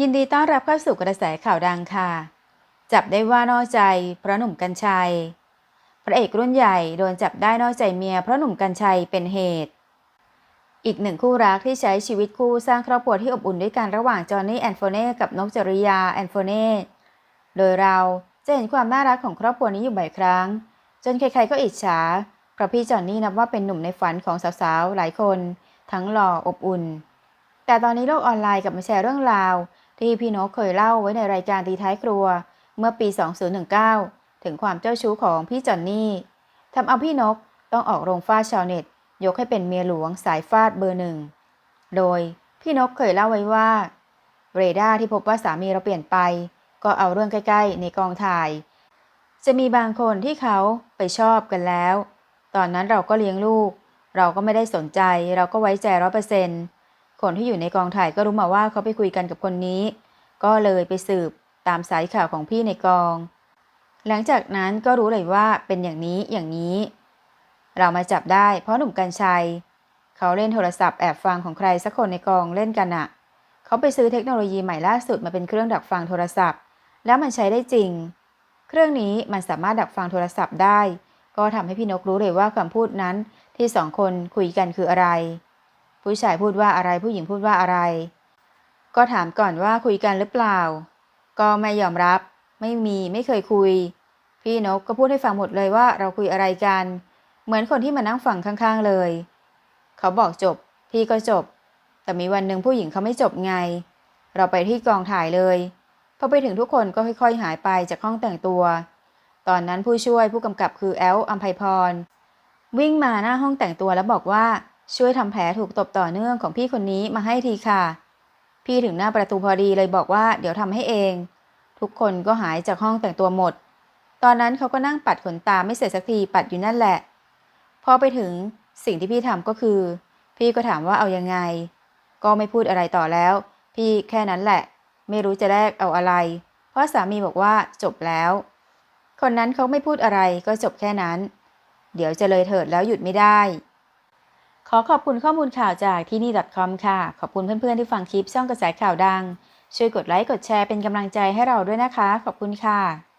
ยินดีต้อนรับเข้าสู่กระแสข่าวดังค่ะ จับได้ว่านอกใจเพราะหนุ่มกัญชัย พระเอกรุ่นใหญ่โดนจับได้นอกใจเมียเพราะหนุ่มกัญชัยเป็นเหตุ อีกหนึ่งคู่รักที่ใช้ชีวิตคู่สร้างครอบครัวที่อบอุ่นด้วยกันระหว่างจอห์นนี่แอนโฟเน่กับนกจริยาแอนโฟเน่โดยเราจะเห็นความน่ารักของครอบครัวนี้อยู่บ่อยครั้ง จนใครๆก็อิจฉาเพราะพี่จอห์นนี่นับว่าเป็นหนุ่มในฝันของสาวๆหลายคน ทั้งหล่ออบอุ่น แต่ตอนนี้โลกออนไลน์กลับมาแชร์เรื่องราว ที่พี่นกเคยเล่าไว้ในรายการตีท้ายครัว เมื่อปี 2019 ถึงความเจ้าชู้ของพี่จอนนี่ทำเอาพี่นกต้องออกโรงฟาดชาวเน็ต ยกให้เป็นเมียหลวงสายฟาดเบอร์หนึ่ง โดยพี่นกเคยเล่าไว้ว่า เรดาร์ที่พบว่าสามีเราเปลี่ยนไป ก็เอาเรื่องใกล้ๆ ในกองถ่าย จะมีบางคนที่เขาไปชอบกันแล้ว ตอนนั้นเราก็เลี้ยงลูก เราก็ไม่ได้สนใจ เราก็ไว้ใจร้อยเปอร์เซ็นต์ คนที่อยู่ในกองถ่ายก็รู้มาว่าเขาไปคุยกันกับคนนี้ ก็เลยไปสืบตามสายข่าวของพี่ในกอง หลังจากนั้นก็รู้เลยว่าเป็นอย่างนี้อย่างนี้ เรามาจับได้ เพราะหนุ่มกัญชัย เขาเล่นโทรศัพท์แอบฟังของใครสักคนในกองเล่นกันอะเขาไปซื้อเทคโนโลยีใหม่ล่าสุดมาเป็นเครื่องดักฟังโทรศัพท์ แล้วมันใช้ได้จริง เครื่องนี้มันสามารถดักฟังโทรศัพท์ได้ ก็ทำให้พี่นกรู้เลยว่าคำพูดนั้นที่สองคนคุยกันคืออะไร ผู้ชายพูดว่าอะไรผู้หญิงพูดว่าอะไร ก็ถามก่อนว่าคุยกันหรือเปล่า ก็ไม่ยอมรับ ไม่มีไม่เคยคุย พี่นกก็พูดให้ฟังหมดเลยว่าเราคุยอะไรกัน เหมือนคนที่มานั่งฟังข้างๆเลย เขาบอกจบ พี่ก็จบ แต่มีวันหนึ่งผู้หญิงเขาไม่จบไง เราไปที่กองถ่ายเลยพอไปถึงทุกคนก็ค่อยๆ หายไปจากห้องแต่งตัว ตอนนั้นผู้ช่วยผู้กำกับคือแอลอัมไพพร วิ่งมาหน้าห้องแต่งตัวแล้วบอกว่า ช่วยทำแผลถูกตบต่อเนื่องของพี่คนนี้มาให้ทีค่ะ พี่ถึงหน้าประตูพอดีเลยบอกว่าเดี๋ยวทำให้เอง ทุกคนก็หายจากห้องแต่งตัวหมด ตอนนั้นเขาก็นั่งปัดขนตาไม่เสร็จสักทีปัดอยู่นั่นแหละ พอไปถึงสิ่งที่พี่ทำก็คือ พี่ก็ถามว่าเอายังไง ก็ไม่พูดอะไรต่อแล้ว พี่แค่นั้นแหละ ไม่รู้จะแลกเอาอะไร เพราะสามีบอกว่าจบแล้ว คนนั้นเขาไม่พูดอะไรก็จบแค่นั้น เดี๋ยวจะเลยเถิดแล้วหยุดไม่ได้ ขอขอบคุณข้อมูลข่าวจากที่นี่ .com ค่ะ ขอบคุณเพื่อนๆที่ฟังคลิปช่องกระแสข่าวดัง ช่วยกดไลค์กดแชร์เป็นกำลังใจให้เราด้วยนะคะ ขอบคุณค่ะ